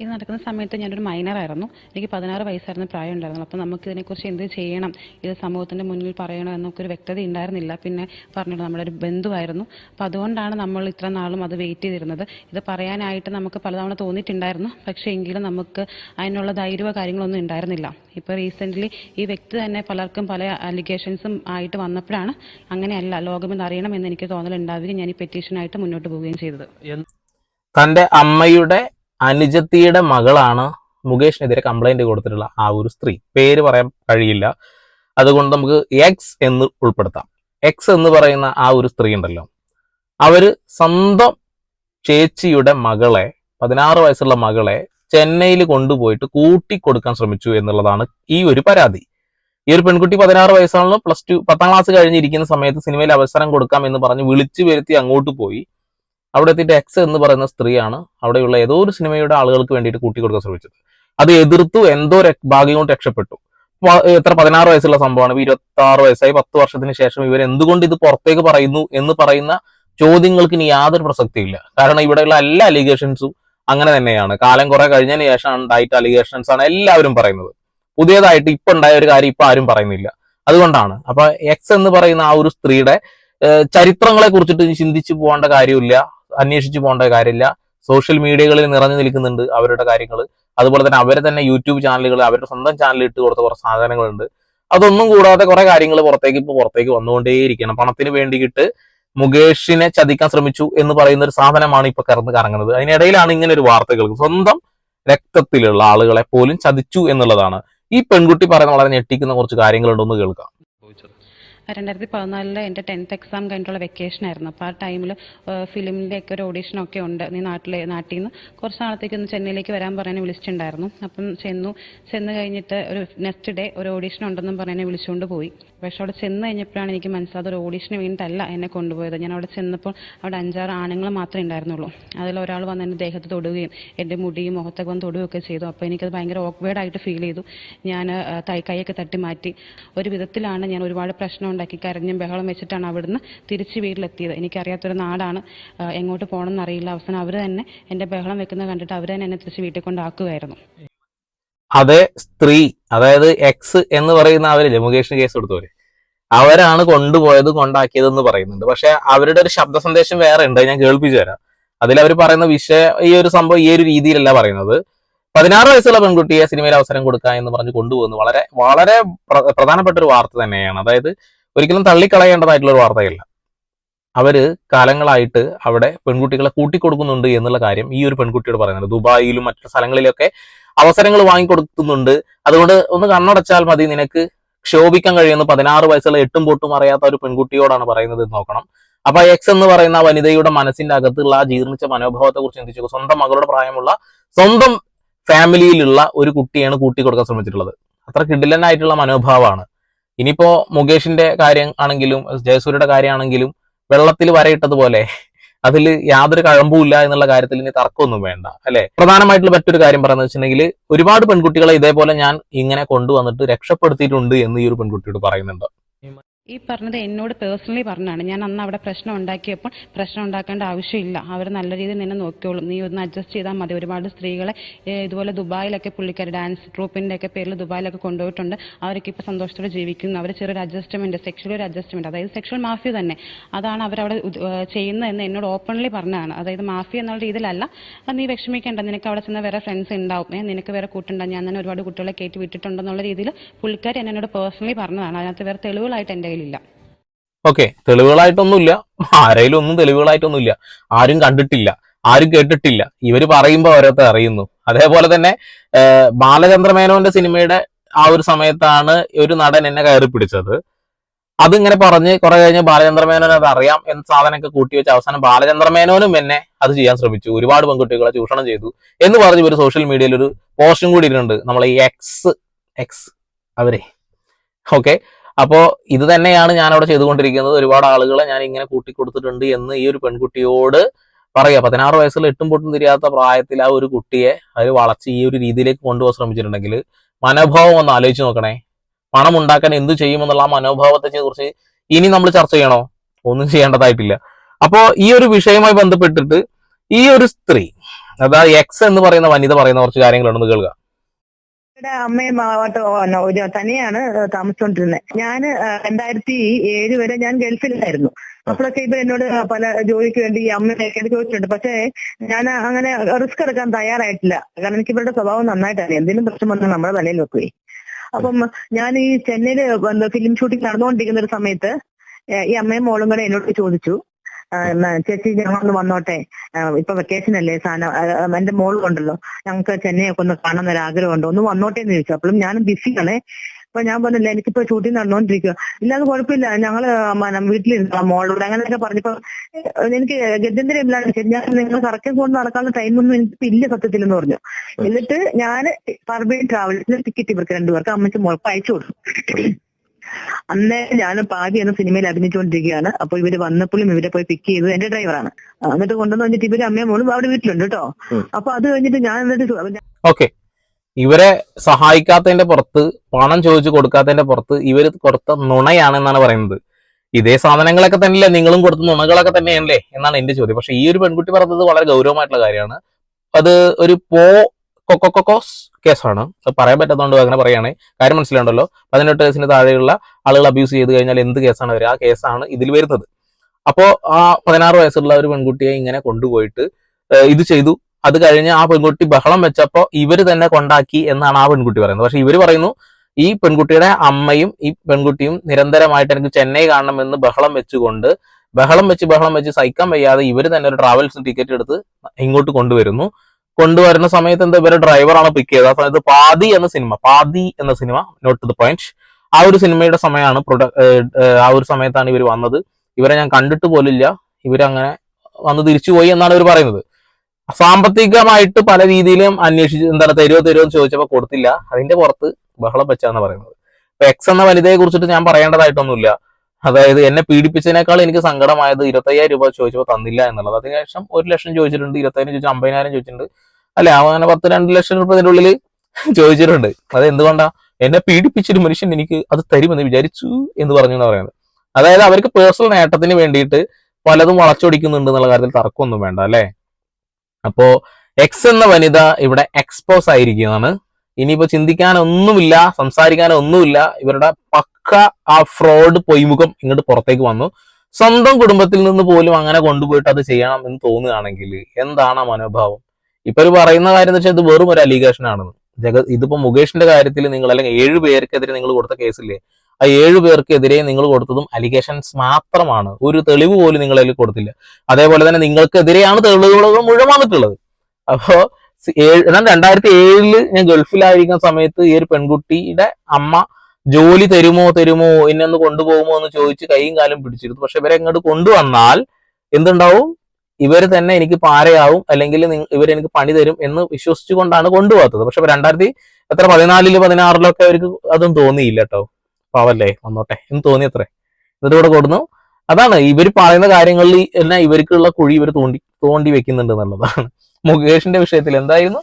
ഇത് നടക്കുന്ന സമയത്ത് ഞാനൊരു മൈനറായിരുന്നു എനിക്ക് പതിനാറ് വയസ്സായിരുന്നു പ്രായം ഉണ്ടായിരുന്നു അപ്പോൾ നമുക്ക് ഇതിനെക്കുറിച്ച് എന്ത് ചെയ്യണം? ഇത് സമൂഹത്തിന്റെ മുന്നിൽ പറയണം എന്നൊക്കെ ഒരു വ്യക്തത ഉണ്ടായിരുന്നില്ല. പിന്നെ പറഞ്ഞിട്ട് നമ്മളൊരു ബന്ധുവായിരുന്നു. അപ്പോൾ അതുകൊണ്ടാണ് നമ്മൾ ഇത്ര നാളും അത് വെയിറ്റ് ചെയ്തിരുന്നത്. ഇത് പറയാനായിട്ട് നമുക്ക് പലതവണ തോന്നിയിട്ടുണ്ടായിരുന്നു. പക്ഷേ എങ്കിലും നമുക്ക് അതിനുള്ള ധൈര്യമോ കാര്യങ്ങളൊന്നും ഉണ്ടായിരുന്നില്ല. ഇപ്പോൾ റീസെന്റ്ലി ഈ വ്യക്തി തന്നെ പലർക്കും പല അലിഗേഷൻസും ആയിട്ട് വന്നപ്പോഴാണ് അങ്ങനെയല്ല ലോകമെന്ന് അറിയണമെന്ന് എനിക്ക് തോന്നലുണ്ടാവുകയും ഞാൻ ഈ പെറ്റീഷനായിട്ട് മുന്നോട്ട് പോവുകയും ചെയ്തത്. തന്റെ അമ്മയുടെ അനുജത്തിയുടെ മകളാണ് മുകേഷിനെതിരെ കംപ്ലൈന്റ് കൊടുത്തിട്ടുള്ള ആ ഒരു സ്ത്രീ. പേര് പറയാൻ കഴിയില്ല. അതുകൊണ്ട് നമുക്ക് എക്സ് എന്ന് ഉൾപ്പെടുത്താം. എക്സ് എന്ന് പറയുന്ന ആ ഒരു സ്ത്രീ ഉണ്ടല്ലോ. അവർ സ്വന്തം ചേച്ചിയുടെ മകളെ പതിനാറ് വയസ്സുള്ള മകളെ ചെന്നൈയിൽ കൊണ്ടുപോയിട്ട് കൂട്ടിക്കൊടുക്കാൻ ശ്രമിച്ചു എന്നുള്ളതാണ് ഈ ഒരു പരാതി. ഈ ഒരു പെൺകുട്ടി പതിനാറ് വയസ്സാണല്ലോ പ്ലസ് ടു പത്താം ക്ലാസ് കഴിഞ്ഞിരിക്കുന്ന സമയത്ത് സിനിമയിൽ അവസരം കൊടുക്കാം എന്ന് പറഞ്ഞ് വിളിച്ചു വരുത്തി അങ്ങോട്ട് പോയി. അവിടെ എത്തിയിട്ട് എക്സ് എന്ന് പറയുന്ന സ്ത്രീയാണ് അവിടെയുള്ള ഏതോ ഒരു സിനിമയുടെ ആളുകൾക്ക് വേണ്ടിയിട്ട് കൂട്ടിക്കൊടുക്കാൻ ശ്രമിച്ചത്. അത് എതിർത്തു എന്തോ ഭാഗ്യം കൊണ്ട് രക്ഷപ്പെട്ടു. എത്ര പതിനാറ് വയസ്സുള്ള സംഭവമാണ്. ഇരുപത്തി ആറ് വയസ്സായി പത്ത് വർഷത്തിന് ശേഷം ഇവർ എന്തുകൊണ്ട് ഇത് പുറത്തേക്ക് പറയുന്നു എന്ന് പറയുന്ന ചോദ്യങ്ങൾക്ക് ഇനി യാതൊരു പ്രസക്തിയില്ല. കാരണം ഇവിടെയുള്ള എല്ലാ അലിഗേഷൻസും അങ്ങനെ തന്നെയാണ്. കാലം കുറെ കഴിഞ്ഞതിന് ശേഷമാണ് ഉണ്ടായിട്ട് അലിഗേഷൻസ് ആണ് എല്ലാവരും പറയുന്നത്. പുതിയതായിട്ട് ഇപ്പൊ ഉണ്ടായ ഒരു കാര്യം ഇപ്പൊ ആരും പറയുന്നില്ല. അതുകൊണ്ടാണ്. അപ്പൊ എക്സ് എന്ന് പറയുന്ന ആ ഒരു സ്ത്രീയുടെ ചരിത്രങ്ങളെ കുറിച്ചിട്ട് ചിന്തിച്ചു പോകേണ്ട കാര്യമില്ല. അന്വേഷിച്ചു പോകേണ്ട കാര്യമില്ല. സോഷ്യൽ മീഡിയകളിൽ നിറഞ്ഞു നിൽക്കുന്നുണ്ട് അവരുടെ കാര്യങ്ങൾ അതുപോലെ തന്നെ അവരെ തന്നെ യൂട്യൂബ് ചാനലുകൾ അവരുടെ സ്വന്തം ചാനലിൽ ഇട്ട് കൊടുത്ത കുറച്ച് സാധനങ്ങളുണ്ട്. അതൊന്നും കൂടാതെ കുറെ കാര്യങ്ങൾ പുറത്തേക്ക് ഇപ്പൊ പുറത്തേക്ക് വന്നുകൊണ്ടേയിരിക്കണം പണത്തിന് വേണ്ടിയിട്ട് മുകേഷിനെ ചതിക്കാൻ ശ്രമിച്ചു എന്ന് പറയുന്ന ഒരു സാധനമാണ് ഇപ്പൊ കറന്ന് കറങ്ങുന്നത്. അതിനിടയിലാണ് ഇങ്ങനെ ഒരു വാർത്തകൾ. സ്വന്തം രക്തത്തിലുള്ള ആളുകളെ പോലും ചതിച്ചു എന്നുള്ളതാണ്. ഈ പെൺകുട്ടി പറയുന്ന വളരെ ഞെട്ടിക്കുന്ന കുറച്ച് കാര്യങ്ങളുണ്ടെന്ന് കേൾക്കാം. രണ്ടായിരത്തി പതിനാലിൽ എന്റെ ടെൻത്ത് എക്സാം കഴിഞ്ഞിട്ടുള്ള വെക്കേഷൻ ആയിരുന്നു. അപ്പോൾ ആ ടൈമിൽ ഫിലിമിന്റെ ഒക്കെ ഒരു ഓഡീഷനൊക്കെ ഉണ്ട്. നീ നാട്ടിലെ നാട്ടിൽ നിന്ന് കുറച്ച് നാളത്തേക്ക് ഒന്ന് ചെന്നൈയിലേക്ക് വരാൻ പറയാൻ വിളിച്ചിട്ടുണ്ടായിരുന്നു. അപ്പം ചെന്നു ചെന്ന് കഴിഞ്ഞിട്ട് ഒരു നെക്സ്റ്റ് ഡേ ഒരു ഓഡീഷൻ ഉണ്ടെന്നും പറഞ്ഞ് വിളിച്ചുകൊണ്ട് പോയി. പക്ഷെ അവിടെ ചെന്ന് കഴിഞ്ഞപ്പോഴാണ് എനിക്ക് മനസ്സിലായത് ഒരു ഓഡീഷന് വേണ്ടിയിട്ടല്ല എന്നെ കൊണ്ടുപോയത്. ഞാൻ അവിടെ ചെന്നപ്പോൾ അവിടെ അഞ്ചാറ് ആണുങ്ങൾ മാത്രമേ ഉണ്ടായിരുന്നുള്ളൂ. അതിൽ ഒരാൾ വന്ന് എന്റെ ദേഹത്ത് തൊടുകയും എന്റെ മുടിയും മുഖത്തൊക്കെ വന്ന് തൊടുകയൊക്കെ ചെയ്തു. അപ്പോൾ എനിക്കത് ഭയങ്കര awkward ആയിട്ട് ഫീൽ ചെയ്തു. ഞാൻ തൈ കൈയൊക്കെ തട്ടി മാറ്റി. ഒരു വിധത്തിലാണ് ഞാൻ ഒരുപാട് പ്രശ്നം ഉണ്ടാക്കി. കരഞ്ഞും ബഹളം വെച്ചിട്ടാണ് അവിടുന്ന് തിരിച്ച് വീട്ടിലെത്തിയത്. എനിക്കറിയാത്തൊരു നാടാണ് എങ്ങോട്ട് പോകണം എന്നറിയില്ല അവസാനം അവർ തന്നെ എന്റെ ബഹളം വെക്കുന്നത് കണ്ടിട്ട് അവർ തന്നെ എന്നെ തിരിച്ച് വീട്ടിൽ കൊണ്ടാക്കുമായിരുന്നു അതേ സ്ത്രീ അതായത് എക്സ് എന്ന് പറയുന്ന അവരില്ലേ മുകേഷിന് കേസ് കൊടുത്തവര്? അവരാണ് കൊണ്ടുപോയത് കൊണ്ടാക്കിയത് എന്ന് പറയുന്നുണ്ട്. പക്ഷെ അവരുടെ ഒരു ശബ്ദ സന്ദേശം വേറെ ഉണ്ട് ഞാൻ കേൾപ്പിച്ചു തരാം. അതിൽ അവർ പറയുന്ന വിഷയ ഈ ഒരു സംഭവം ഈ ഒരു രീതിയിലല്ല പറയുന്നത്. പതിനാറ് വയസ്സുള്ള പെൺകുട്ടിയെ സിനിമയിൽ അവസരം കൊടുക്കുക എന്ന് പറഞ്ഞ് കൊണ്ടുപോകുന്നു വളരെ വളരെ പ്ര- പ്രധാനപ്പെട്ട ഒരു വാർത്ത തന്നെയാണ്. അതായത് ഒരിക്കലും തള്ളിക്കളയേണ്ടതായിട്ടുള്ള ഒരു വാർത്തയല്ല. അവർ കാലങ്ങളായിട്ട് അവിടെ പെൺകുട്ടികളെ കൂട്ടിക്കൊടുക്കുന്നുണ്ട് എന്നുള്ള കാര്യം ഈ ഒരു പെൺകുട്ടിയോട് പറയുന്നുണ്ട്. ദുബായിലും മറ്റു സ്ഥലങ്ങളിലൊക്കെ അവസരങ്ങൾ വാങ്ങിക്കൊടുക്കുന്നുണ്ട്. അതുകൊണ്ട് ഒന്ന് കണ്ണടച്ചാൽ മതി നിനക്ക് ക്ഷോഭിക്കാൻ കഴിയുന്ന പതിനാറ് വയസ്സുള്ള എട്ടും പൊട്ടും അറിയാത്ത ഒരു പെൺകുട്ടിയോടാണ് പറയുന്നത് നോക്കണം. അപ്പൊ എക്സ് എന്ന് പറയുന്ന വനിതയുടെ മനസ്സിന്റെ അകത്തുള്ള ആ ജീർണിച്ച മനോഭാവത്തെ കുറിച്ച് ചിന്തിച്ചു സ്വന്തം മകളുടെ പ്രായമുള്ള സ്വന്തം ഫാമിലിയിലുള്ള ഒരു കുട്ടിയാണ് കൂട്ടിക്കൊടുക്കാൻ ശ്രമിച്ചിട്ടുള്ളത്. അത്ര കിടിലനായിട്ടുള്ള മനോഭാവമാണ്. ഇനിയിപ്പോ മുകേഷിന്റെ കാര്യം ആണെങ്കിലും ജയസൂര്യയുടെ കാര്യമാണെങ്കിലും വെള്ളത്തിൽ വരയിട്ടതുപോലെ അതിൽ യാതൊരു കഴമ്പുമില്ല എന്നുള്ള കാര്യത്തിൽ ഇനി തർക്കമൊന്നും വേണ്ട അല്ലെ? പ്രധാനമായിട്ടുള്ള മറ്റൊരു കാര്യം പറയുന്നത് വെച്ചിട്ടുണ്ടെങ്കിൽ ഒരുപാട് പെൺകുട്ടികളെ ഇതേപോലെ ഞാൻ ഇങ്ങനെ കൊണ്ടുവന്നിട്ട് രക്ഷപ്പെടുത്തിയിട്ടുണ്ട് എന്ന് ഈ ഒരു പെൺകുട്ടിയോട് പറയുന്നുണ്ട്. ഈ പറഞ്ഞത് എന്നോട് പേഴ്സണലി പറഞ്ഞാണ് ഞാൻ അന്ന് അവിടെ പ്രശ്നം ഉണ്ടാക്കിയപ്പോൾ പ്രശ്നം ഉണ്ടാക്കേണ്ട ആവശ്യമില്ല. അവർ നല്ല രീതിയിൽ നിന്നെ നോക്കിയോളും നീ ഒന്ന് അഡ്ജസ്റ്റ് ചെയ്താൽ മതി. ഒരുപാട് സ്ത്രീകളെ ഇതുപോലെ ദുബായിലൊക്കെ പുള്ളിക്കാർ ഡാൻസ് ട്രൂപ്പിന്റെ ഒക്കെ പേരിൽ ദുബായിലൊക്കെ കൊണ്ടുപോയിട്ടുണ്ട്. അവരൊക്കെ ഇപ്പോൾ സന്തോഷത്തോടെ ജീവിക്കുന്നു. അവർ ചെറിയൊരു അഡ്ജസ്റ്റ്മെന്റ് സെക്ഷൽ ഒരു അഡ്ജസ്റ്റ്മെന്റ് അതായത് സെക്ഷൽ മാഫിയ തന്നെ. അതാണ് അവരവിടെ ചെയ്യുന്നതെന്ന് എന്നോട് ഓപ്പൺലി പറഞ്ഞതാണ്. അതായത് മാഫിയ എന്നുള്ള രീതിയിലല്ല. നീ വിഷമിക്കേണ്ട. നിനക്ക് അവിടെ ചെന്ന വേറെ ഫ്രണ്ട്സ് ഉണ്ടാവും. നിനക്ക് വേറെ കൂട്ടുണ്ടാവും. ഞാൻ തന്നെ ഒരുപാട് കുട്ടികളെ കയറ്റി വിട്ടിട്ടുണ്ടെന്നുള്ള രീതിയിൽ പുള്ളിക്കാർ എന്നോട് പേഴ്സണലി പറഞ്ഞതാണ്. അതിനകത്ത് വേറെ തെളിവുകളായിട്ട് എന്റെ കയ്യിലില്ല. ഓക്കെ തെളിവുകളായിട്ടൊന്നുമില്ല. ആരെങ്കിലും ഒന്നും തെളിവുകളായിട്ടൊന്നുമില്ല. ആരും കണ്ടിട്ടില്ല. ആരും കേട്ടിട്ടില്ല. ഇവർ പറയുമ്പോൾ ഓരോരുത്തർ അറിയുന്നു. അതേപോലെ തന്നെ ബാലചന്ദ്രമേനോന്റെ ബാലചന്ദ്ര മേനോന്റെ സിനിമയുടെ ആ ഒരു സമയത്താണ് ഒരു നടൻ എന്നെ കയറി പിടിച്ചത്. അതിങ്ങനെ പറഞ്ഞ് കുറെ കഴിഞ്ഞ് ബാലചന്ദ്ര മേനോൻ അത് അറിയാം എന്ന സാധനമൊക്കെ കൂട്ടി വെച്ച് അവസാനം ബാലചന്ദ്ര മേനോനും എന്നെ അത് ചെയ്യാൻ ശ്രമിച്ചു. ഒരുപാട് പെൺകുട്ടികളെ ചൂഷണം ചെയ്തു എന്ന് പറഞ്ഞ് ഒരു സോഷ്യൽ മീഡിയയിൽ ഒരു പോസ്റ്റും കൂടി ഇരുന്നുണ്ട് നമ്മൾ ഈ എക്സ് എക്സ് അവരെ. ഓക്കെ? അപ്പോ ഇത് തന്നെയാണ് ഞാൻ അവിടെ ചെയ്തുകൊണ്ടിരിക്കുന്നത്. ഒരുപാട് ആളുകളെ ഞാൻ ഇങ്ങനെ കൂട്ടിക്കൊടുത്തിട്ടുണ്ട് എന്ന് ഈ ഒരു പെൺകുട്ടിയോട് പറയുക. പതിനാറ് വയസ്സിൽ എട്ടും പൊട്ടും തിരിയാത്ത പ്രായത്തിൽ ആ ഒരു കുട്ടിയെ അവർ വളച്ച് ഈ ഒരു രീതിയിലേക്ക് കൊണ്ടുപോകാൻ ശ്രമിച്ചിട്ടുണ്ടെങ്കിൽ മനോഭാവം ഒന്ന് ആലോചിച്ച് നോക്കണേ. പണം ഉണ്ടാക്കാൻ എന്ത് ചെയ്യുമെന്നുള്ള ആ മനോഭാവത്തെ കുറിച്ച് ഇനി നമ്മൾ ചർച്ച ചെയ്യണോ? ഒന്നും ചെയ്യേണ്ടതായിട്ടില്ല. അപ്പോ ഈ ഒരു വിഷയവുമായി ബന്ധപ്പെട്ടിട്ട് ഈ ഒരു സ്ത്രീ അതാ എക്സ് എന്ന് പറയുന്ന വനിത പറയുന്ന കുറച്ച് കാര്യങ്ങളുണ്ടെന്ന് കേൾക്കുക ഇവിടെ അമ്മയും ഒരു തനിയാണ് താമസിച്ചോണ്ടിരുന്നത് ഞാൻ രണ്ടായിരത്തി ഏഴ് വരെ ഞാൻ ഗൾഫിലായിരുന്നു. അപ്പോഴൊക്കെ ഇവർ എന്നോട് പല ജോലിക്ക് വേണ്ടി അമ്മയൊക്കെ ചോദിച്ചിട്ടുണ്ട്. പക്ഷേ ഞാൻ അങ്ങനെ റിസ്ക് എടുക്കാൻ തയ്യാറായിട്ടില്ല. കാരണം എനിക്ക് ഇവരുടെ സ്വഭാവം നന്നായിട്ടാണ് എന്തെങ്കിലും പ്രശ്നം വന്നാൽ നമ്മുടെ തലയിൽ വെക്കുകയും. അപ്പം ഞാൻ ഈ ചെന്നൈയിൽ ഫിലിം ഷൂട്ടിംഗ് നടന്നുകൊണ്ടിരിക്കുന്ന ഒരു സമയത്ത് ഈ അമ്മയും മോളും കൂടെ എന്നോട് ചോദിച്ചു. ചേച്ചി ഞങ്ങളൊന്ന് വന്നോട്ടെ. ഇപ്പൊ വെക്കേഷൻ അല്ലേ സാധനം എന്റെ മോളും ഉണ്ടല്ലോ. ഞങ്ങൾക്ക് ചെന്നൈ ഒക്കെ ഒന്ന് കാണാൻ ഒരു ആഗ്രഹമുണ്ട് ഒന്ന് വന്നോട്ടെ എന്ന് ചോദിച്ചു. അപ്പോഴും ഞാനും ബിസിയാണ്. അപ്പൊ ഞാൻ പറഞ്ഞില്ല എനിക്കിപ്പോ ഷൂട്ടിംഗ് നടന്നുകൊണ്ടിരിക്കുക ഇല്ല അത് കുഴപ്പമില്ല. ഞങ്ങൾ വീട്ടിലിരുന്നു. മോളോട് അങ്ങനെയൊക്കെ പറഞ്ഞപ്പോ എനിക്ക് ഇല്ലാണ്ട് ശരി ഞാൻ നിങ്ങൾ കറക്കം കൊണ്ട് നടക്കാനുള്ള ടൈമൊന്നും എനിക്ക് ഇല്ല സത്യത്തിൽ എന്ന് പറഞ്ഞു. എന്നിട്ട് ഞാൻ പർബൈൻ ട്രാവൽസിന് ടിക്കറ്റ് ഇവർക്ക് രണ്ടുപേർക്ക് അമ്മയ്ക്ക് മോൾക്ക് അയച്ചു കൊടുത്തു. അന്നേ ഞാൻ പാതി എന്ന സിനിമയിൽ അഭിനയിച്ചുകൊണ്ടിരിക്കുകയാണ്. അപ്പോൾ ഇവർ വന്നപ്പോഴും ഇവരെ പോയി പിക്ക് ചെയ്തത് എന്റെ ഡ്രൈവറാണ് എന്നിട്ട് കൊണ്ടുവന്ന് വന്നിട്ട് ഇവർ അമ്മയും മോളും അവിടെ വീട്ടിലുണ്ട് കേട്ടോ. അപ്പൊ അത് കഴിഞ്ഞിട്ട് ഞാൻ എന്നിട്ട് ഓക്കെ ഇവരെ സഹായിക്കാത്തതിന്റെ പുറത്ത് പണം ചോദിച്ചു കൊടുക്കാത്തതിന്റെ പുറത്ത് ഇവർ കൊടുത്ത നുണയാണെന്നാണ് പറയുന്നത്. ഇതേ സാധനങ്ങളൊക്കെ തന്നെയല്ലേ നിങ്ങളും കൊടുത്ത നുണകളൊക്കെ തന്നെയല്ലേ എന്നാണ് എന്റെ ചോദ്യം. പക്ഷെ ഈ ഒരു പെൺകുട്ടി പറഞ്ഞത് വളരെ ഗൗരവമായിട്ടുള്ള കാര്യമാണ്. അത് ഒരു പോ കൊക്കോക്കോസ് കേസാണ്. അത് പറയാൻ പറ്റാത്തതുകൊണ്ട് അങ്ങനെ പറയുകയാണ്. കാര്യം മനസ്സിലുണ്ടല്ലോ പതിനെട്ട് വയസ്സിന് താഴെയുള്ള ആളുകൾ അബ്യൂസ് ചെയ്ത് കഴിഞ്ഞാൽ എന്ത് കേസാണ് വരിക? ആ കേസാണ് ഇതിൽ വരുന്നത്. അപ്പോൾ ആ പതിനാറ് വയസ്സുള്ള ഒരു പെൺകുട്ടിയെ ഇങ്ങനെ കൊണ്ടുപോയിട്ട് ഇത് ചെയ്തു. അത് കഴിഞ്ഞ് ആ പെൺകുട്ടി ബഹളം വെച്ചപ്പോൾ ഇവർ തന്നെ കൊണ്ടാക്കി എന്നാണ് ആ പെൺകുട്ടി പറയുന്നത്. പക്ഷെ ഇവർ പറയുന്നു ഈ പെൺകുട്ടിയുടെ അമ്മയും ഈ പെൺകുട്ടിയും നിരന്തരമായിട്ട് എനിക്ക് ചെന്നൈ കാണണമെന്ന് ബഹളം വെച്ചുകൊണ്ട് ബഹളം വെച്ച് ബഹളം വെച്ച് സഹിക്കാൻ വയ്യാതെ ഇവർ തന്നെ ഒരു ട്രാവൽസ് ടിക്കറ്റ് എടുത്ത് ഇങ്ങോട്ട് കൊണ്ടുവരുന്നു. കൊണ്ടുവരുന്ന സമയത്ത് എന്താ ഇവരെ ഡ്രൈവറാണ് പിക്ക് ചെയ്തത്? ആ സമയത്ത് പാതി എന്ന സിനിമ പാതി എന്ന സിനിമ നോട്ട് ടു ദ പോയിന്റ് ആ ഒരു സിനിമയുടെ സമയമാണ് ആ ഒരു സമയത്താണ് ഇവർ വന്നത്. ഇവരെ ഞാൻ കണ്ടിട്ട് പോലില്ല ഇവരങ്ങനെ വന്ന് തിരിച്ചു പോയി എന്നാണ് ഇവർ പറയുന്നത്. സാമ്പത്തികമായിട്ട് പല രീതിയിലും അന്വേഷിച്ച് എന്താണ് തരുമോ തരുമോ എന്ന് ചോദിച്ചപ്പോൾ കൊടുത്തില്ല. അതിന്റെ പുറത്ത് ബഹളം വെച്ചാന്ന് പറയുന്നത്. ഇപ്പൊ എക്സ് എന്ന വനിതയെ കുറിച്ചിട്ട് ഞാൻ പറയേണ്ടതായിട്ടൊന്നുമില്ല. അതായത് എന്നെ പീഡിപ്പിച്ചതിനേക്കാൾ എനിക്ക് സങ്കടമായത് ഇരുപത്തയ്യായിരം രൂപ ചോദിച്ചപ്പോൾ തന്നില്ല എന്നുള്ളത്. അതിനുശേഷം ഒരു ലക്ഷം ചോദിച്ചിട്ടുണ്ട് ഇരുപത്തയ്യായിരം ചോദിച്ചു അമ്പതിനായിരം ചോദിച്ചിട്ടുണ്ട്. അല്ലെ അങ്ങനെ പത്ത് രണ്ട് ലക്ഷം രൂപ ഇതിന്റെ ഉള്ളിൽ ചോദിച്ചിട്ടുണ്ട്. അത് എന്തുകൊണ്ടാ എന്നെ പീഡിപ്പിച്ചൊരു മനുഷ്യൻ എനിക്ക് അത് തരുമെന്ന് വിചാരിച്ചു എന്ന് പറഞ്ഞു എന്ന് പറയുന്നത്. അതായത് അവർക്ക് പേഴ്സണൽ നേട്ടത്തിന് വേണ്ടിയിട്ട് പലതും വളച്ചൊടിക്കുന്നുണ്ട് എന്നുള്ള കാര്യത്തിൽ തർക്കമൊന്നും വേണ്ട അല്ലേ? അപ്പോ എക്സ് എന്ന വനിത ഇവിടെ എക്സ്പോസ് ആയിരിക്കുന്നതാണ് ഇനിയിപ്പോ ചിന്തിക്കാനൊന്നുമില്ല സംസാരിക്കാനൊന്നുമില്ല. ഇവരുടെ പക്ക ആ ഫ്രോഡ് പൊയ്മുഖം ഇങ്ങോട്ട് പുറത്തേക്ക് വന്നു. സ്വന്തം കുടുംബത്തിൽ നിന്ന് പോലും അങ്ങനെ കൊണ്ടുപോയിട്ട് അത് ചെയ്യണം എന്ന് തോന്നുകയാണെങ്കിൽ എന്താണ് ആ മനോഭാവം? ഇപ്പൊ ഒരു പറയുന്ന കാര്യം എന്ന് വെച്ചാൽ ഇത് വെറും ഒരു അലിഗേഷൻ ആണെന്ന് ജഗ ഇതിപ്പോ മുകേഷിന്റെ കാര്യത്തിൽ നിങ്ങൾ അല്ലെങ്കിൽ ഏഴു പേർക്കെതിരെ നിങ്ങൾ കൊടുത്ത കേസില്ലേ ആ ഏഴു പേർക്കെതിരെ നിങ്ങൾ കൊടുത്തതും അലിഗേഷൻസ് മാത്രമാണ്. ഒരു തെളിവ് പോലും നിങ്ങളതിൽ കൊടുത്തില്ല. അതേപോലെ തന്നെ നിങ്ങൾക്കെതിരെയാണ് തെളിവുകൾ മുഴുവൻ വന്നിട്ടുള്ളത്. അപ്പോ ഞാൻ രണ്ടായിരത്തി ഏഴിൽ ഞാൻ ഗൾഫിലായിരിക്കുന്ന സമയത്ത് ഈ ഒരു പെൺകുട്ടിയുടെ അമ്മ ജോലി തരുമോ തരുമോ എന്നെ ഒന്ന് കൊണ്ടുപോകുമോ എന്ന് ചോദിച്ച് കൈയും കാലും പിടിച്ചിരുന്നു. പക്ഷെ ഇവരെ ഇങ്ങോട്ട് കൊണ്ടുവന്നാൽ എന്തുണ്ടാവും? ഇവർ തന്നെ എനിക്ക് പാരയാവും അല്ലെങ്കിൽ ഇവരെനിക്ക് പണി തരും എന്ന് വിശ്വസിച്ചുകൊണ്ടാണ് കൊണ്ടുപോകാത്തത്. പക്ഷെ രണ്ടായിരത്തി എത്ര? പതിനാലിൽ പതിനാറിലൊക്കെ അവർക്ക് അതും തോന്നിയില്ല കേട്ടോ. പാവല്ലേ വന്നോട്ടെ. എന്ന് തോന്നി അത്രേ എന്നിട്ട് ഇവിടെ കൊടുന്നു അതാണ് ഇവർ പറയുന്ന കാര്യങ്ങളിൽ എല്ലാം ഇവർക്കുള്ള കുഴി ഇവർ തോണ്ടി തോണ്ടി വെക്കുന്നുണ്ട് എന്നുള്ളതാണ്. മുകേഷിന്റെ വിഷയത്തിൽ എന്തായിരുന്നു?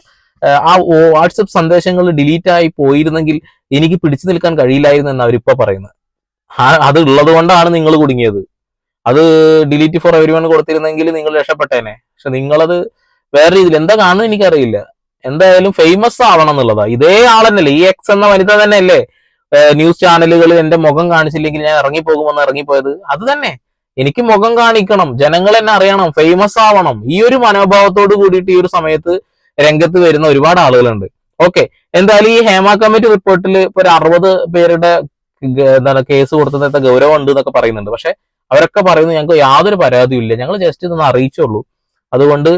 ആ വാട്സപ്പ് സന്ദേശങ്ങൾ ഡിലീറ്റ് ആയി പോയിരുന്നെങ്കിൽ എനിക്ക് പിടിച്ചു നിൽക്കാൻ കഴിയില്ലായിരുന്നു എന്ന് അവരിപ്പോ പറയുന്നത്. അത് ഉള്ളത് കൊണ്ടാണ് നിങ്ങൾ കുടുങ്ങിയത്. അത് ഡിലീറ്റ് ഫോർ എവരി വൺ കൊടുത്തിരുന്നെങ്കിൽ നിങ്ങൾ രക്ഷപ്പെട്ടേനെ. പക്ഷെ നിങ്ങളത് വേറെ രീതിയിൽ എന്താ കാണുന്നത് എനിക്കറിയില്ല. എന്തായാലും ഫേമസ് ആവണം എന്നുള്ളതാ. ഇതേ ആളെന്നല്ലേ ഈ എക്സ് എന്ന വനിത തന്നെയല്ലേ? ന്യൂസ് ചാനലുകൾ എന്റെ മുഖം കാണിച്ചില്ലെങ്കിൽ ഞാൻ ഇറങ്ങിപ്പോകുമെന്ന് ഇറങ്ങിപ്പോയത്. അത് തന്നെ. എനിക്ക് മുഖം കാണിക്കണം. ജനങ്ങൾ എന്നെ അറിയണം ഫേമസ് ആവണം. ഈ ഒരു മനോഭാവത്തോട് കൂടിയിട്ട് ഈ ഒരു സമയത്ത് രംഗത്ത് വരുന്ന ഒരുപാട് ആളുകളുണ്ട്. ഓക്കെ എന്തായാലും ഈ ഹേമ കമ്മിറ്റി റിപ്പോർട്ടിൽ ഇപ്പൊ ഒരു അറുപത് പേരുടെ എന്താണ് കേസ് കൊടുത്തത് ഗൗരവം ഉണ്ട് എന്നൊക്കെ പറയുന്നുണ്ട്. പക്ഷെ അവരൊക്കെ പറയുന്നു ഞങ്ങൾക്ക് യാതൊരു പരാതിയും ഇല്ല. ഞങ്ങൾ ജസ്റ്റ് ഇതൊന്ന് അറിയിച്ചുള്ളൂ. അതുകൊണ്ട്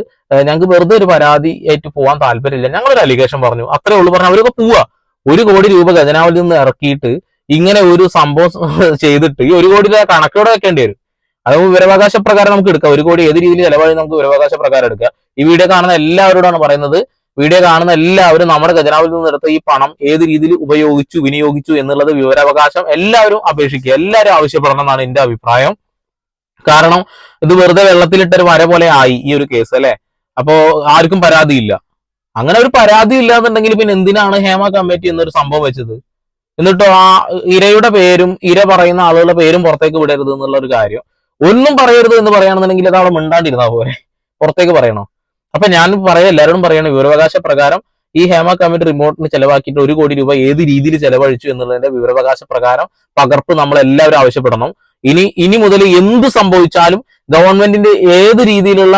ഞങ്ങൾക്ക് വെറുതെ ഒരു പരാതി ആയിട്ട് പോകാൻ താല്പര്യമില്ല. ഞങ്ങളൊരു അലിഗേഷൻ പറഞ്ഞു. അത്രേ ഉള്ളൂ. പറഞ്ഞു അവരൊക്കെ പോവാ. ഒരു കോടി രൂപ ഖജനാവിൽ നിന്ന് ഇറക്കിയിട്ട് ഇങ്ങനെ ഒരു സംഭവം ചെയ്തിട്ട് ഈ ഒരു കോടി കണക്കോടെ വെക്കേണ്ടി വരും. അത് വിവരാവകാശ പ്രകാരം നമുക്ക് എടുക്കാം. ഒരു കോടി ഏത് രീതിയിൽ ചെലവായി നമുക്ക് വിവരാവകാശ പ്രകാരം എടുക്കാം. ഈ വീഡിയോ കാണുന്ന എല്ലാവരോടാണ് പറയുന്നത്. വീഡിയോ കാണുന്ന എല്ലാവരും നമ്മുടെ ഖജനാവിൽ നിന്ന് എടുത്ത ഈ പണം ഏത് രീതിയിൽ ഉപയോഗിച്ചു വിനിയോഗിച്ചു എന്നുള്ളത് വിവരാവകാശം എല്ലാവരും അപേക്ഷിക്കുക. എല്ലാവരും ആവശ്യപ്പെടണം എന്നാണ് എന്റെ അഭിപ്രായം. കാരണം ഇത് വെറുതെ വെള്ളത്തിലിട്ടൊരു വര പോലെ ആയി ഈ ഒരു കേസ് അല്ലെ? അപ്പോ ആർക്കും പരാതിയില്ല. അങ്ങനെ ഒരു പരാതി ഇല്ലാന്നുണ്ടെങ്കിൽ പിന്നെ എന്തിനാണ് ഹേമ കമ്മിറ്റി എന്നൊരു സംഭവം വെച്ചത്? എന്നിട്ടോ ആ ഇരയുടെ പേരും ഇര പറയുന്ന ആളുകളുടെ പേരും പുറത്തേക്ക് വിടരുത് എന്നുള്ള ഒരു കാര്യം. ഒന്നും പറയരുത് എന്ന് പറയുകയാണെന്നുണ്ടെങ്കിൽ അത് അവിടെ മിണ്ടാണ്ടിരുന്നാ പോലെ പുറത്തേക്ക് പറയണോ? അപ്പൊ ഞാൻ പറയാം എല്ലാവരോടും പറയണം വിവരാവകാശ പ്രകാരം ഈ ഹേമ കമ്മിറ്റി റിമോട്ടിന് ചെലവാക്കിയിട്ട് ഒരു കോടി രൂപ ഏത് രീതിയിൽ ചെലവഴിച്ചു എന്നുള്ളതിന്റെ വിവരാവകാശ പ്രകാരം പകർപ്പ് നമ്മൾ എല്ലാവരും ആവശ്യപ്പെടണം. ഇനി ഇനി മുതൽ എന്ത് സംഭവിച്ചാലും ഗവൺമെന്റിന്റെ ഏത് രീതിയിലുള്ള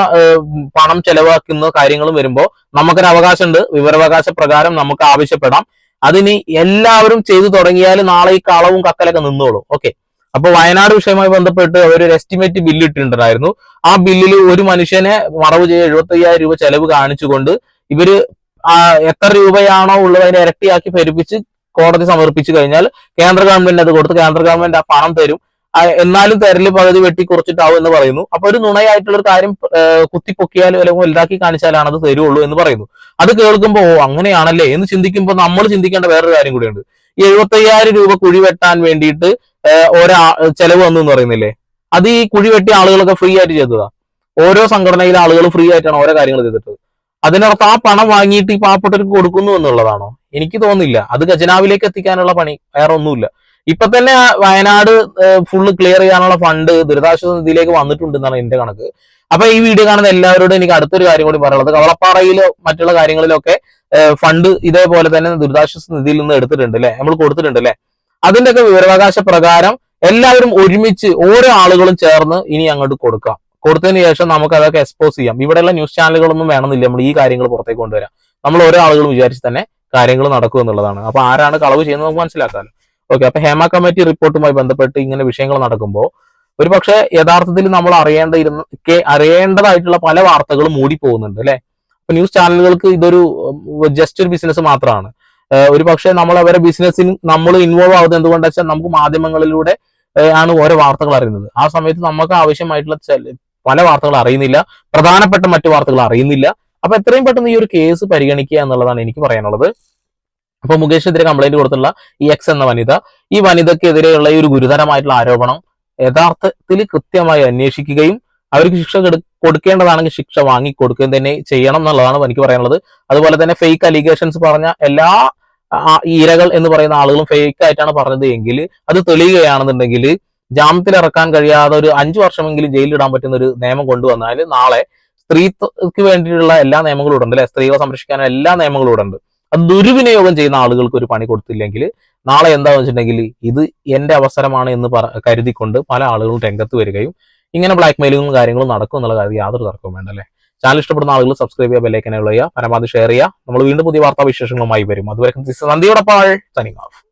പണം ചെലവാക്കുന്ന കാര്യങ്ങളും വരുമ്പോൾ നമുക്കൊരു അവകാശമുണ്ട്. വിവരാവകാശ പ്രകാരം നമുക്ക് ആവശ്യപ്പെടാം. അതിനി എല്ലാവരും ചെയ്തു തുടങ്ങിയാൽ നാളെ ഈ കളവും കക്കലൊക്കെ നിന്നോളൂ. ഓക്കെ. അപ്പൊ വയനാട് വിഷയവുമായി ബന്ധപ്പെട്ട് അവർ ഒരു എസ്റ്റിമേറ്റ് ബില്ല് ഇട്ടിട്ടുണ്ടായിരുന്നു. ആ ബില്ലിൽ ഒരു മനുഷ്യനെ മറവ് ചെയ്ത് എഴുപത്തി അയ്യായിരം രൂപ ചെലവ് കാണിച്ചുകൊണ്ട് ഇവർ എത്ര രൂപയാണോ ഉള്ളത് അതിനെ ഇരട്ടിയാക്കി പെരുപ്പിച്ച് കോടതി സമർപ്പിച്ചു കഴിഞ്ഞാൽ കേന്ദ്ര ഗവൺമെന്റ് അത് കൊടുത്ത് കേന്ദ്ര ഗവൺമെന്റ് ആ പണം തരും. എന്നാലും തെരൽ പകുതി വെട്ടി കുറച്ചിട്ടാവും എന്ന് പറയുന്നു. അപ്പൊ ഒരു നുണയായിട്ടുള്ള ഒരു കാര്യം കുത്തിപ്പൊക്കിയാലും അല്ലെങ്കിൽ വലുതാക്കി കാണിച്ചാലാണ് അത് തരുള്ളൂ എന്ന് പറയുന്നു. അത് കേൾക്കുമ്പോൾ ഓ അങ്ങനെയാണല്ലേ എന്ന് ചിന്തിക്കുമ്പോൾ നമ്മൾ ചിന്തിക്കേണ്ട വേറൊരു കാര്യം കൂടിയുണ്ട്. എഴുപത്തയ്യായിരം രൂപ കുഴി വെട്ടാൻ വേണ്ടിയിട്ട് ഒരാ ചെലവ് വന്നു എന്ന് പറയുന്നില്ലേ? അത് ഈ കുഴി വെട്ടിയ ആളുകളൊക്കെ ഫ്രീ ആയിട്ട് ചെയ്തതാ. ഓരോ സംഘടനയിലെ ആളുകൾ ഫ്രീ ആയിട്ടാണ് ഓരോ കാര്യങ്ങൾ ചെയ്തിട്ട് അതിനർത്ഥം ആ പണം വാങ്ങിയിട്ട് ഈ പാവപ്പെട്ടവർക്ക് കൊടുക്കുന്നു എന്നുള്ളതാണോ? എനിക്ക് തോന്നുന്നില്ല. അത് ഖജനാവിലേക്ക് എത്തിക്കാനുള്ള പണി. വേറെ ഒന്നുമില്ല. ഇപ്പൊ തന്നെ വയനാട് ഫുള്ള് ക്ലിയർ ചെയ്യാനുള്ള ഫണ്ട് ദുരിതാശ്വാസ നിധിയിലേക്ക് വന്നിട്ടുണ്ട് എന്നാണ് എന്റെ കണക്ക്. അപ്പൊ ഈ വീഡിയോ കാണുന്ന എല്ലാവരോടും എനിക്ക് അടുത്തൊരു കാര്യം കൂടി പറയാനുള്ളത്. കവളപ്പാറയിലോ മറ്റുള്ള കാര്യങ്ങളിലൊക്കെ ഫണ്ട് ഇതേപോലെ തന്നെ ദുരിതാശ്വാസ നിധിയിൽ നിന്ന് എടുത്തിട്ടുണ്ട് അല്ലെ? നമ്മൾ കൊടുത്തിട്ടുണ്ട് അല്ലെ? അതിന്റെയൊക്കെ വിവരാവകാശ പ്രകാരം എല്ലാവരും ഒരുമിച്ച് ഓരോ ആളുകളും ചേർന്ന് ഇനി അങ്ങോട്ട് കൊടുക്കാം. കൊടുത്തതിന് ശേഷം നമുക്ക് അതൊക്കെ എക്സ്പോസ് ചെയ്യാം. ഇവിടെയുള്ള ന്യൂസ് ചാനലുകളൊന്നും വേണമെന്നില്ല. നമ്മൾ ഈ കാര്യങ്ങൾ പുറത്തേക്ക് കൊണ്ടുവരാം. നമ്മൾ ഓരോ ആളുകളും വിചാരിച്ച് തന്നെ കാര്യങ്ങൾ നടക്കും എന്നുള്ളതാണ്. അപ്പൊ ആരാണ് കളവ് ചെയ്യുന്നത് നമുക്ക് മനസ്സിലാക്കാമല്ലോ. ഓക്കെ അപ്പൊ ഹേമ കമ്മിറ്റി റിപ്പോർട്ടുമായി ബന്ധപ്പെട്ട് ഇങ്ങനെ വിഷയങ്ങൾ നടക്കുമ്പോൾ ഒരു പക്ഷേ യഥാർത്ഥത്തിൽ നമ്മൾ അറിയേണ്ടിയിരുന്ന ഒക്കെ അറിയേണ്ടതായിട്ടുള്ള പല വാർത്തകളും മൂടി പോകുന്നുണ്ട് അല്ലെ? ന്യൂസ് ചാനലുകൾക്ക് ഇതൊരു ജസ്റ്റ് ഒരു ബിസിനസ് മാത്രമാണ് ഒരു പക്ഷേ നമ്മൾ അവരെ ബിസിനസ്സിൽ നമ്മൾ ഇൻവോൾവ് ആവുന്നത് എന്തുകൊണ്ടാ വെച്ചാൽ നമുക്ക് മാധ്യമങ്ങളിലൂടെ ആണ് ഓരോ വാർത്തകൾ അറിയുന്നത്. ആ സമയത്ത് നമുക്ക് ആവശ്യമായിട്ടുള്ള പല വാർത്തകൾ അറിയുന്നില്ല. പ്രധാനപ്പെട്ട മറ്റു വാർത്തകൾ അറിയുന്നില്ല. അപ്പൊ എത്രയും പെട്ടെന്ന് ഈ ഒരു കേസ് പരിഗണിക്കുക എന്നുള്ളതാണ് എനിക്ക് പറയാനുള്ളത്. അപ്പൊ മുകേഷിനെതിരെ കംപ്ലൈന്റ് കൊടുത്തുള്ള ഈ എക്സ് എന്ന വനിത ഈ വനിതയ്ക്കെതിരെയുള്ള ഈ ഒരു ഗുരുതരമായിട്ടുള്ള ആരോപണം യഥാർത്ഥത്തിൽ കൃത്യമായി അന്വേഷിക്കുകയും അവർക്ക് ശിക്ഷ കൊടുക്കേണ്ടതാണെങ്കിൽ ശിക്ഷ വാങ്ങി കൊടുക്കുകയും തന്നെ ചെയ്യണം എന്നുള്ളതാണ് എനിക്ക് പറയാനുള്ളത്. അതുപോലെ തന്നെ ഫേക്ക് അലിഗേഷൻസ് പറഞ്ഞ എല്ലാ ഈരകൾ എന്ന് പറയുന്ന ആളുകളും ഫേക്ക് ആയിട്ടാണ് പറഞ്ഞത് എങ്കിൽ അത് തെളിയുകയാണെന്നുണ്ടെങ്കിൽ ജാമ്യത്തിൽ ഇറക്കാൻ കഴിയാതെ ഒരു അഞ്ചു വർഷമെങ്കിലും ജയിലിലിടാൻ പറ്റുന്ന ഒരു നിയമം കൊണ്ടുവന്നാൽ നാളെ സ്ത്രീക്ക് വേണ്ടിയിട്ടുള്ള എല്ലാ നിയമങ്ങളും ഉണ്ട് അല്ലെ? സ്ത്രീകളെ സംരക്ഷിക്കാൻ എല്ലാ നിയമങ്ങളും ഉണ്ട് അത് ദുരുവിനിയോഗം ചെയ്യുന്ന ആളുകൾക്ക് ഒരു പണി കൊടുത്തില്ലെങ്കിൽ നാളെ എന്താണെന്ന് വെച്ചിട്ടുണ്ടെങ്കിൽ ഇത് എന്റെ അവസരമാണ് എന്ന് കരുതിക്കൊണ്ട് പല ആളുകളും രംഗത്ത് വരികയും ഇങ്ങനെ ബ്ലാക്ക് മെയിലിങ്ങും കാര്യങ്ങളും നടക്കും എന്നുള്ള കാര്യം യാതൊരു തർക്കവും വേണ്ട അല്ലേ? ചാനൽ ഇഷ്ടപ്പെടുന്ന ആളുകൾ സബ്സ്ക്രൈബ് ചെയ്യുക ബെല്ലൈക്കനെ ചെയ്യുക പരമാവധി ഷെയർ ചെയ്യുക. നമ്മൾ വീണ്ടും പുതിയ വാർത്താ വിശേഷങ്ങളുമായി വരും. അതുവരെ നന്ദിയോടൊപ്പം സനിങ് ഓഫ്